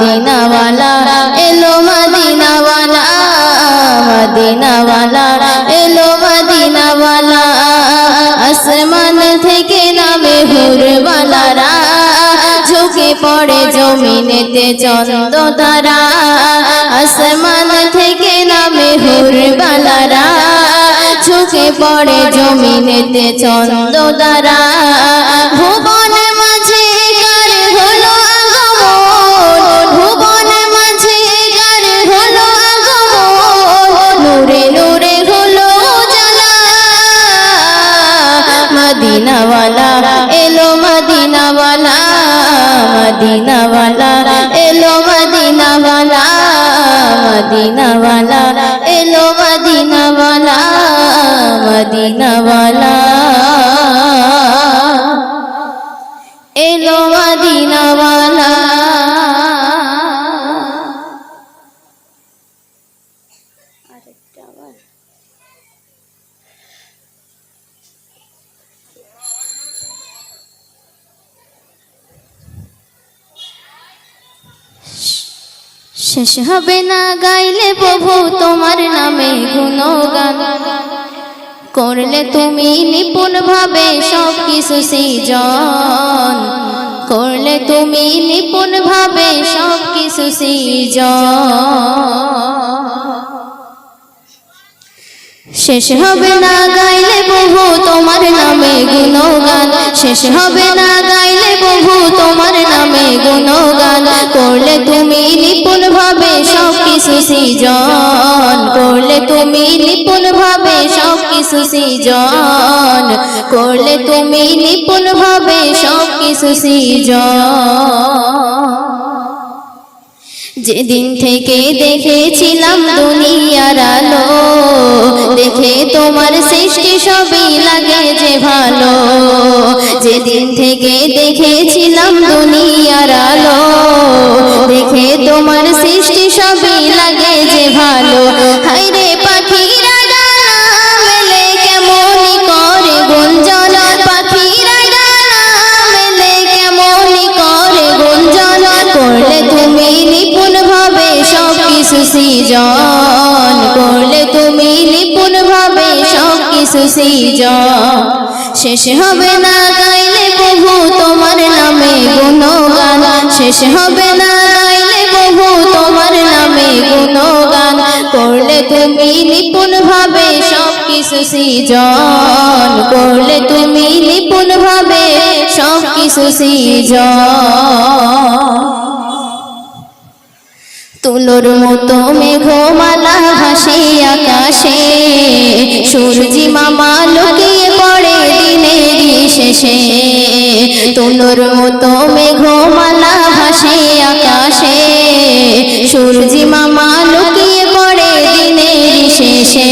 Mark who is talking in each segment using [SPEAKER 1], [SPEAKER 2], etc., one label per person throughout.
[SPEAKER 1] মদিনাওয়ালা এলো মদিনাওয়ালা মদিনাওয়ালা এলো মদিনাওয়ালা আসমান থেকে নামে হুরবালারা ঝুঁকে পড়ে জমিনেতে চন্দ তারা আসমান থেকে নামে হুরবালারা ঝুঁকে পড়ে জমিনেতে চন্দ তারা ভুবন মদিনাওয়ালা এলো মদিনাওয়ালা মদিনাওয়ালা এলো মদিনাওয়ালা মদিনাওয়ালা এলো মদিনাওয়ালা মদিনাওয়ালা। এলো মদিনাওয়ালা। আরেকটা আবার শেষ হবে না, গাইলে প্রভু তোমার নামে গুণগান। করলে তুমি নিপুণ ভাবে সব কিছু সৃজন। করলে তুমি নিপুণ ভাবে সব কিছু শেষ হবে না, গাইলে প্রভু তোমার নামে গুণগান। শেষ হবে না, গাইলে প্রভু তোমার নামে গুণগান। করলে তুমি সৃজন। করলে তুমি নিপুণ ভাবে সব কিছু সৃজন। করলে তুমি নিপুণ ভাবে সব কিছু সৃজন। যেদিন থেকে দেখেছিলাম দুনিয়ার আলো, দেখে তোমার সৃষ্টি সবই লাগে যে ভালো। যেদিন থেকে দেখেছিলাম দুনিয়ার আলো, দেখে তোমার সৃষ্টি সবই লাগে সৃজন, করলে তুমি নিপুণ ভাবে সব কিছু সৃজন। শেষ হবে না গাইলে প্রভু তোমার নামে গুণগান। শেষ হবে না গাইলে প্রভু তোমার নামে গুণগান। করলে তুমি নিপুণ ভাবে সব কিছু সৃজন। করলে তুমি নিপুণ ভাবে সব কিছু সৃজন। তুলোর মতো মেঘমালা ভাসে আকাশে। সূর্যি মামা লুকিয়ে পড়ে দিনে শেষে তুলোর মতো মেঘমালা ভাসে আকাশে। সূর্যি মামা লুকিয়ে পড়ে দিনে শেষে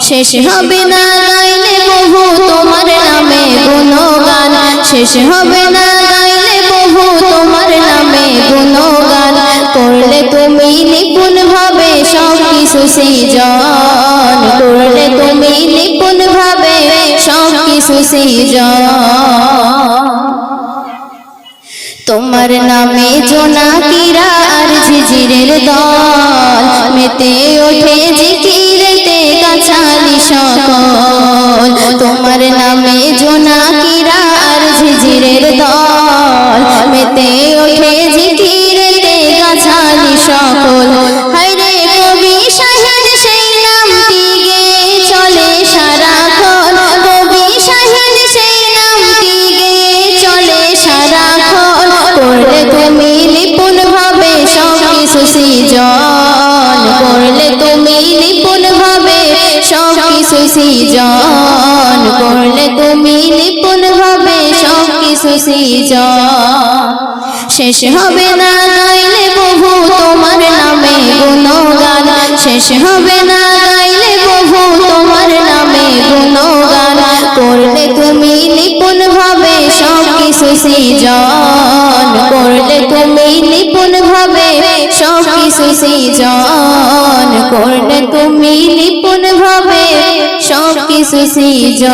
[SPEAKER 1] শেষ হবে না গাইলে বহু তোমার নামে গুণগান। শেষ হবে না গাইলে বহু তোমার নামে গুণগান। করলে তুমি নিপুণ ভাবে সব কিছু সৃজন। করলে তুমি নিপুণ ভাবে সব কিছু সৃজন। তোমার নামে আর ঝিঝিরের দল। মেতে ওঠে তোমার নামে জোনাকিরা আর ঝিঝিরের দল। মেতে ওঠে জিকিরেতে কাছালি সকল। হায়রে কবি সেই নামটি গেয়ে চলে সারাক্ষণ কবি সাহেব সেই চলে করলে তুমি নিপুণ ভাবে সব কিছু সৃজন করলে তুমি নিপুণ কিছু সৃজন করলে তুমি নিপুণ সৃজন। শেষ হবে না গাইলে তোমার নামে গুণগান। শেষ হবে না গাইলে তোমার নামে গুণগান। করলে তুমি নিপুণ ভাবে সব কিছু সৃজন। করলে তুমি নিপুণ ভাবে সব কিছু সৃজন। করলে তুমি নিপুণ ভাবে সব কিছু সৃজন